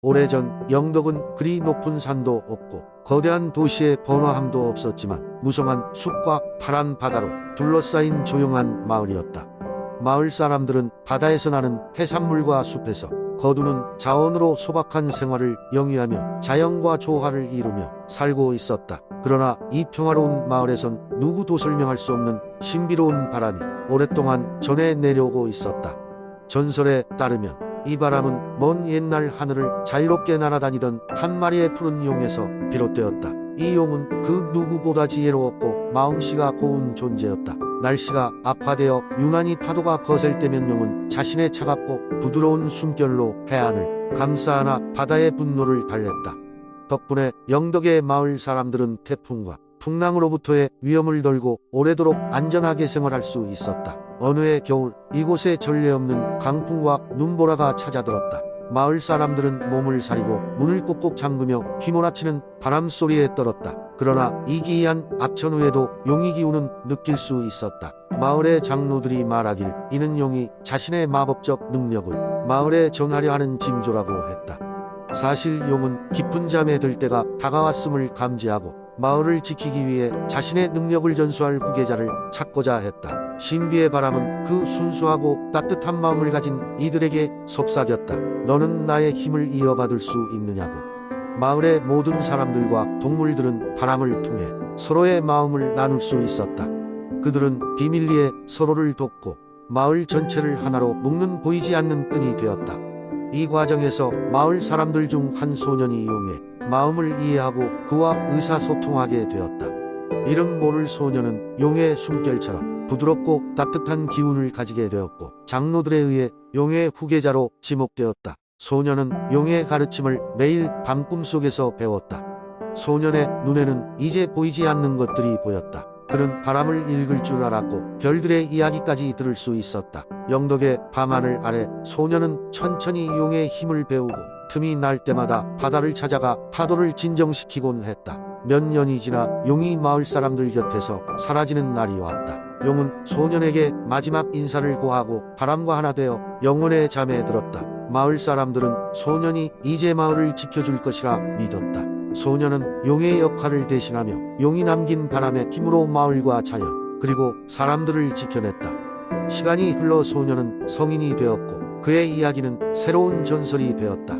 오래전 영덕은 그리 높은 산도 없고 거대한 도시의 번화함도 없었지만 무성한 숲과 파란 바다로 둘러싸인 조용한 마을이었다. 마을 사람들은 바다에서 나는 해산물과 숲에서 거두는 자원으로 소박한 생활을 영위하며 자연과 조화를 이루며 살고 있었다. 그러나 이 평화로운 마을에선 누구도 설명할 수 없는 신비로운 바람이 오랫동안 전해 내려오고 있었다. 전설에 따르면 이 바람은 먼 옛날 하늘을 자유롭게 날아다니던 한 마리의 푸른 용에서 비롯되었다. 이 용은 그 누구보다 지혜로웠고 마음씨가 고운 존재였다. 날씨가 악화되어 유난히 파도가 거셀 때면 용은 자신의 차갑고 부드러운 숨결로 해안을 감싸 안아 바다의 분노를 달랬다. 덕분에 영덕의 마을 사람들은 태풍과 풍랑으로부터의 위험을 덜고 오래도록 안전하게 생활할 수 있었다. 어느 해 겨울 이곳에 전례 없는 강풍과 눈보라가 찾아들었다. 마을 사람들은 몸을 사리고 문을 꼭꼭 잠그며 휘몰아치는 바람 소리에 떨었다. 그러나 이 기이한 악천 후에도 용의 기운은 느낄 수 있었다. 마을의 장로들이 말하길 이는 용이 자신의 마법적 능력을 마을에 전하려 하는 징조라고 했다. 사실 용은 깊은 잠에 들 때가 다가왔음을 감지하고 마을을 지키기 위해 자신의 능력을 전수할 후계자를 찾고자 했다. 신비의 바람은 그 순수하고 따뜻한 마음을 가진 이들에게 속삭였다. 너는 나의 힘을 이어받을 수 있느냐고. 마을의 모든 사람들과 동물들은 바람을 통해 서로의 마음을 나눌 수 있었다. 그들은 비밀리에 서로를 돕고 마을 전체를 하나로 묶는 보이지 않는 끈이 되었다. 이 과정에서 마을 사람들 중 한 소년이 용해 마음을 이해하고 그와 의사소통하게 되었다. 이름 모를 소년은 용의 숨결처럼 부드럽고 따뜻한 기운을 가지게 되었고 장로들에 의해 용의 후계자로 지목되었다. 소년은 용의 가르침을 매일 밤 꿈 속에서 배웠다. 소년의 눈에는 이제 보이지 않는 것들이 보였다. 그는 바람을 읽을 줄 알았고 별들의 이야기까지 들을 수 있었다. 영덕의 밤하늘 아래 소년은 천천히 용의 힘을 배우고 틈이 날 때마다 바다를 찾아가 파도를 진정시키곤 했다. 몇 년이 지나 용이 마을 사람들 곁에서 사라지는 날이 왔다. 용은 소년에게 마지막 인사를 고하고 바람과 하나 되어 영혼의 잠에 들었다. 마을 사람들은 소년이 이제 마을을 지켜줄 것이라 믿었다. 소년은 용의 역할을 대신하며 용이 남긴 바람의 힘으로 마을과 자연 그리고 사람들을 지켜냈다. 시간이 흘러 소년은 성인이 되었고 그의 이야기는 새로운 전설이 되었다.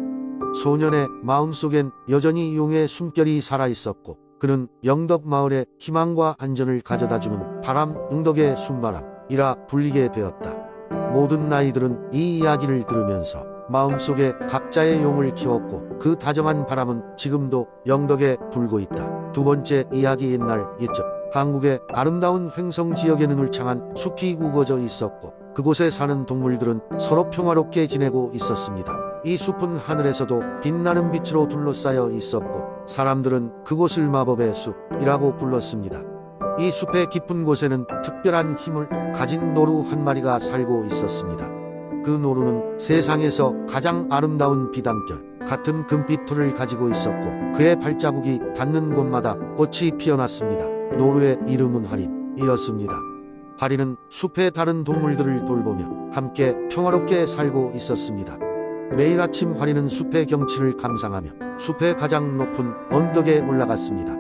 소년의 마음속엔 여전히 용의 숨결이 살아있었고 그는 영덕 마을에 희망과 안전을 가져다주는 바람 응덕의 숨바람이라 불리게 되었다. 모든 나이들은 이 이야기를 들으면서 마음속에 각자의 용을 키웠고 그 다정한 바람은 지금도 영덕에 불고 있다. 두 번째 이야기 옛날 옛적 한국의 아름다운 횡성 지역에는 울창한 숲이 우거져 있었고 그곳에 사는 동물들은 서로 평화롭게 지내고 있었습니다. 이 숲은 하늘에서도 빛나는 빛으로 둘러싸여 있었고 사람들은 그곳을 마법의 숲이라고 불렀습니다. 이 숲의 깊은 곳에는 특별한 힘을 가진 노루 한 마리가 살고 있었습니다. 그 노루는 세상에서 가장 아름다운 비단결 같은 금빛털을 가지고 있었고 그의 발자국이 닿는 곳마다 꽃이 피어났습니다. 노루의 이름은 하린이었습니다. 하린은 숲의 다른 동물들을 돌보며 함께 평화롭게 살고 있었습니다. 매일 아침 하린은 숲의 경치를 감상하며 숲의 가장 높은 언덕에 올라갔습니다.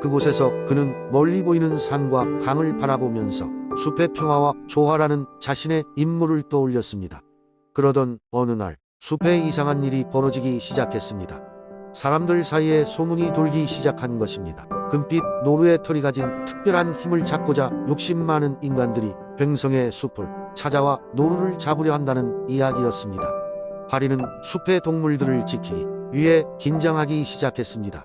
그곳에서 그는 멀리 보이는 산과 강을 바라보면서 숲의 평화와 조화라는 자신의 임무를 떠올렸습니다. 그러던 어느 날 숲에 이상한 일이 벌어지기 시작했습니다. 사람들 사이에 소문이 돌기 시작한 것입니다. 금빛 노루의 털이 가진 특별한 힘을 찾고자 욕심 많은 인간들이 뱅성의 숲을 찾아와 노루를 잡으려 한다는 이야기였습니다. 화리는 숲의 동물들을 지키기 위해 긴장하기 시작했습니다.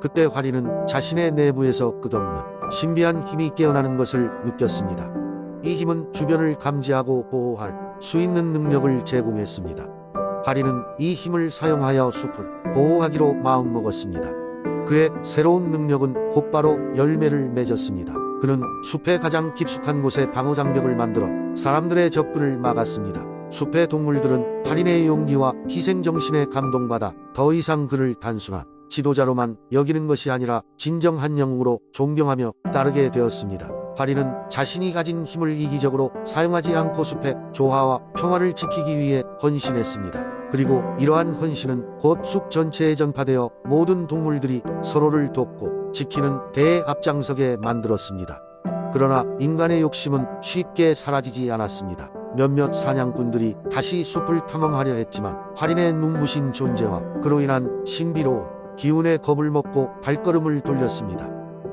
그때 화리는 자신의 내부에서 끝없는 신비한 힘이 깨어나는 것을 느꼈습니다. 이 힘은 주변을 감지하고 보호할 수 있는 능력을 제공했습니다. 화리는 이 힘을 사용하여 숲을 보호하기로 마음먹었습니다. 그의 새로운 능력은 곧바로 열매를 맺었습니다. 그는 숲의 가장 깊숙한 곳에 방어 장벽을 만들어 사람들의 접근을 막았습니다. 숲의 동물들은 할인의 용기와 희생정신에 감동받아 더 이상 그를 단순한 지도자로만 여기는 것이 아니라 진정한 영웅으로 존경하며 따르게 되었습니다. 할인은 자신이 가진 힘을 이기적으로 사용하지 않고 숲의 조화와 평화를 지키기 위해 헌신했습니다. 그리고 이러한 헌신은 곧 숲 전체에 전파되어 모든 동물들이 서로를 돕고 지키는 대앞장서게 만들었습니다. 그러나 인간의 욕심은 쉽게 사라지지 않았습니다. 몇몇 사냥꾼들이 다시 숲을 탐험하려 했지만 활인의 눈부신 존재와 그로 인한 신비로운 기운의 겁을 먹고 발걸음을 돌렸습니다.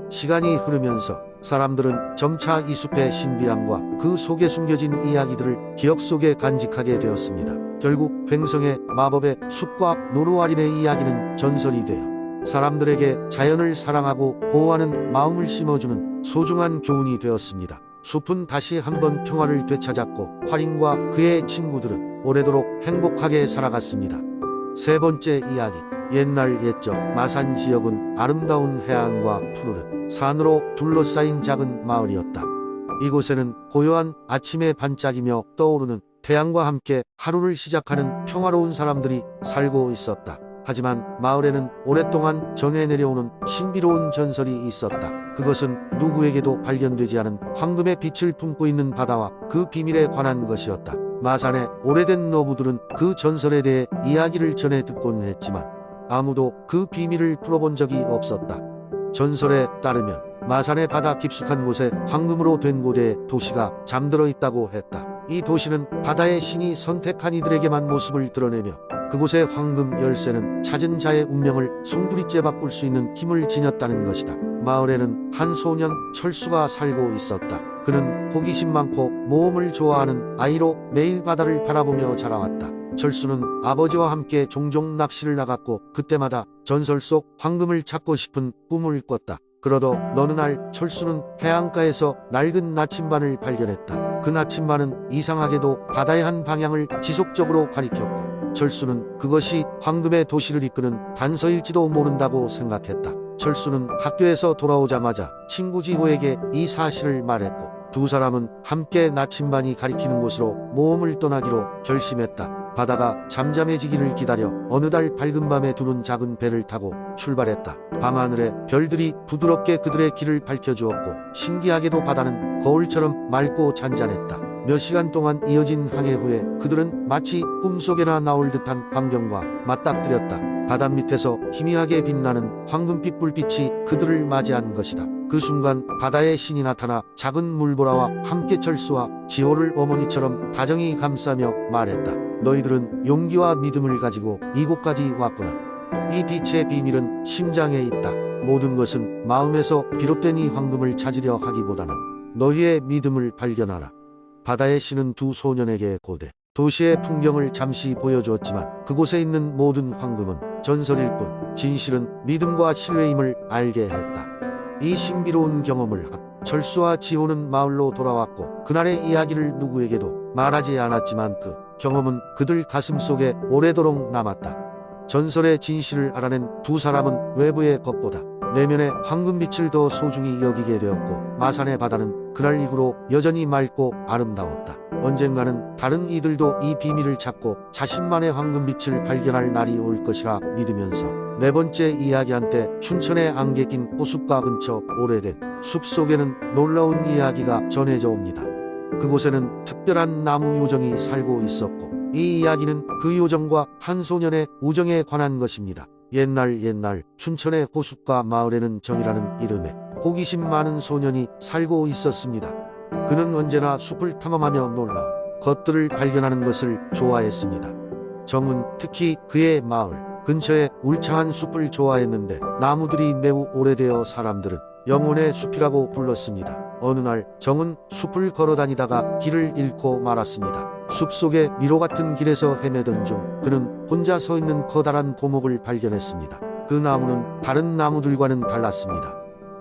시간이 흐르면서 사람들은 점차 이 숲의 신비함과 그 속에 숨겨진 이야기들을 기억 속에 간직하게 되었습니다. 결국 횡성의 마법의 숲과 노루아린의 이야기는 전설이 되어 사람들에게 자연을 사랑하고 보호하는 마음을 심어주는 소중한 교훈이 되었습니다. 숲은 다시 한번 평화를 되찾았고 활인과 그의 친구들은 오래도록 행복하게 살아갔습니다. 세 번째 이야기 옛날 옛적 마산 지역은 아름다운 해안과 푸르른 산으로 둘러싸인 작은 마을이었다. 이곳에는 고요한 아침의 반짝이며 떠오르는 태양과 함께 하루를 시작하는 평화로운 사람들이 살고 있었다. 하지만 마을에는 오랫동안 전해 내려오는 신비로운 전설이 있었다. 그것은 누구에게도 발견되지 않은 황금의 빛을 품고 있는 바다와 그 비밀에 관한 것이었다. 마산의 오래된 노부들은 그 전설에 대해 이야기를 전해 듣곤 했지만 아무도 그 비밀을 풀어본 적이 없었다. 전설에 따르면 마산의 바다 깊숙한 곳에 황금으로 된 고대의 도시가 잠들어 있다고 했다. 이 도시는 바다의 신이 선택한 이들에게만 모습을 드러내며 그곳의 황금 열쇠는 찾은 자의 운명을 송두리째 바꿀 수 있는 힘을 지녔다는 것이다. 마을에는 한 소년 철수가 살고 있었다. 그는 호기심 많고 모험을 좋아하는 아이로 매일 바다를 바라보며 자라왔다. 철수는 아버지와 함께 종종 낚시를 나갔고 그때마다 전설 속 황금을 찾고 싶은 꿈을 꿨다. 그러던 어느 날 철수는 해안가에서 낡은 나침반을 발견했다. 그 나침반은 이상하게도 바다의 한 방향을 지속적으로 가리켰고 철수는 그것이 황금의 도시를 이끄는 단서일지도 모른다고 생각했다. 철수는 학교에서 돌아오자마자 친구 지호에게 이 사실을 말했고 두 사람은 함께 나침반이 가리키는 곳으로 모험을 떠나기로 결심했다. 바다가 잠잠해지기를 기다려 어느 달 밝은 밤에 두른 작은 배를 타고 출발했다. 밤하늘에 별들이 부드럽게 그들의 길을 밝혀주었고 신기하게도 바다는 거울처럼 맑고 잔잔했다. 몇 시간 동안 이어진 항해 후에 그들은 마치 꿈속에나 나올 듯한 광경과 맞닥뜨렸다. 바다 밑에서 희미하게 빛나는 황금빛 불빛이 그들을 맞이한 것이다. 그 순간 바다의 신이 나타나 작은 물보라와 함께 철수와 지호를 어머니처럼 다정히 감싸며 말했다. 너희들은 용기와 믿음을 가지고 이곳까지 왔구나. 이 빛의 비밀은 심장에 있다. 모든 것은 마음에서 비롯된 이 황금을 찾으려 하기보다는 너희의 믿음을 발견하라. 바다의 신은 두 소년에게 고대 도시의 풍경을 잠시 보여주었지만 그곳에 있는 모든 황금은 전설일 뿐 진실은 믿음과 신뢰임을 알게 했다. 이 신비로운 경험을 한 철수와 지호는 마을로 돌아왔고 그날의 이야기를 누구에게도 말하지 않았지만 그 경험은 그들 가슴 속에 오래도록 남았다. 전설의 진실을 알아낸 두 사람은 외부의 것보다 내면의 황금빛을 더 소중히 여기게 되었고 마산의 바다는 그날 이후로 여전히 맑고 아름다웠다. 언젠가는 다른 이들도 이 비밀을 찾고 자신만의 황금빛을 발견할 날이 올 것이라 믿으면서 네 번째 이야기한 때 춘천의 안개 낀 호숫가 근처 오래된 숲 속에는 놀라운 이야기가 전해져 옵니다. 그곳에는 특별한 나무 요정이 살고 있었고 이 이야기는 그 요정과 한 소년의 우정에 관한 것입니다. 옛날 옛날 춘천의 호숫가 마을에는 정이라는 이름의 호기심 많은 소년이 살고 있었습니다. 그는 언제나 숲을 탐험하며 놀라운 것들을 발견하는 것을 좋아했습니다. 정은 특히 그의 마을 근처에 울창한 숲을 좋아했는데 나무들이 매우 오래되어 사람들은 영혼의 숲이라고 불렀습니다. 어느 날 정은 숲을 걸어 다니다가 길을 잃고 말았습니다. 숲 속의 미로 같은 길에서 헤매던 중 그는 혼자 서 있는 커다란 고목을 발견했습니다. 그 나무는 다른 나무들과는 달랐습니다.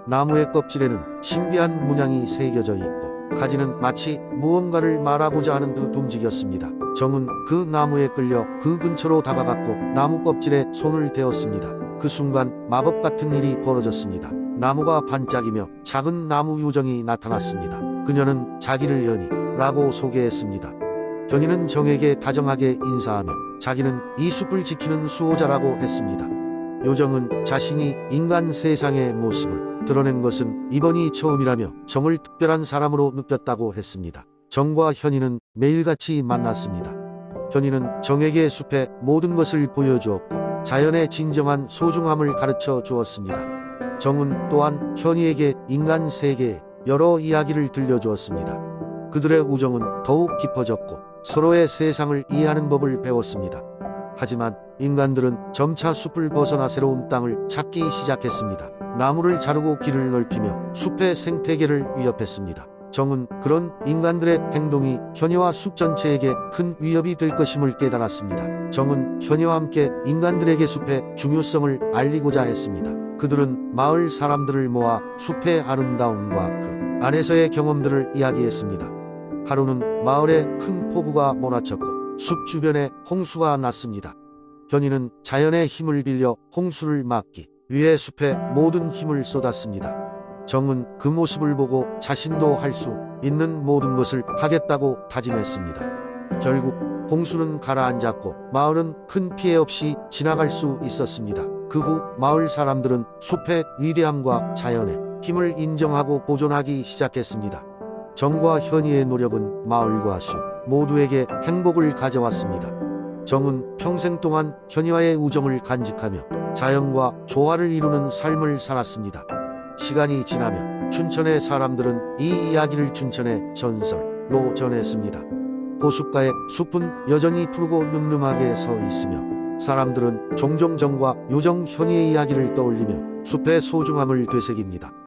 나무의 껍질에는 신비한 문양이 새겨져 있고 가지는 마치 무언가를 말하고자 하는 듯 움직였습니다. 정은 그 나무에 끌려 그 근처로 다가갔고 나무 껍질에 손을 대었습니다. 그 순간 마법 같은 일이 벌어졌습니다. 나무가 반짝이며 작은 나무 요정이 나타났습니다. 그녀는 자기를 연희라고 소개했습니다. 견이는 정에게 다정하게 인사하며 자기는 이 숲을 지키는 수호자라고 했습니다. 요정은 자신이 인간 세상의 모습을 드러낸 것은 이번이 처음이라며 정을 특별한 사람으로 느꼈다고 했습니다. 정과 현이는 매일같이 만났습니다. 현이는 정에게 숲의 모든 것을 보여주었고 자연의 진정한 소중함을 가르쳐 주었습니다. 정은 또한 현이에게 인간 세계의 여러 이야기를 들려주었습니다. 그들의 우정은 더욱 깊어졌고 서로의 세상을 이해하는 법을 배웠습니다. 하지만 인간들은 점차 숲을 벗어나 새로운 땅을 찾기 시작했습니다. 나무를 자르고 길을 넓히며 숲의 생태계를 위협했습니다. 정은 그런 인간들의 행동이 현이와 숲 전체에게 큰 위협이 될 것임을 깨달았습니다. 정은 현이와 함께 인간들에게 숲의 중요성을 알리고자 했습니다. 그들은 마을 사람들을 모아 숲의 아름다움과 그 안에서의 경험들을 이야기했습니다. 하루는 마을에 큰 폭우가 몰아쳤고 숲 주변에 홍수가 났습니다. 현이는 자연의 힘을 빌려 홍수를 막기 위해 숲에 모든 힘을 쏟았습니다. 정은 그 모습을 보고 자신도 할 수 있는 모든 것을 하겠다고 다짐했습니다. 결국 홍수는 가라앉았고 마을은 큰 피해 없이 지나갈 수 있었습니다. 그 후 마을 사람들은 숲의 위대함과 자연의 힘을 인정하고 보존하기 시작했습니다. 정과 현이의 노력은 마을과 숲 모두에게 행복을 가져왔습니다. 정은 평생 동안 현이와의 우정을 간직하며 자연과 조화를 이루는 삶을 살았습니다. 시간이 지나며 춘천의 사람들은 이 이야기를 춘천의 전설로 전했습니다. 호숫가의 숲은 여전히 푸르고 늠름하게 서 있으며 사람들은 종종 정과 요정 현이의 이야기를 떠올리며 숲의 소중함을 되새깁니다.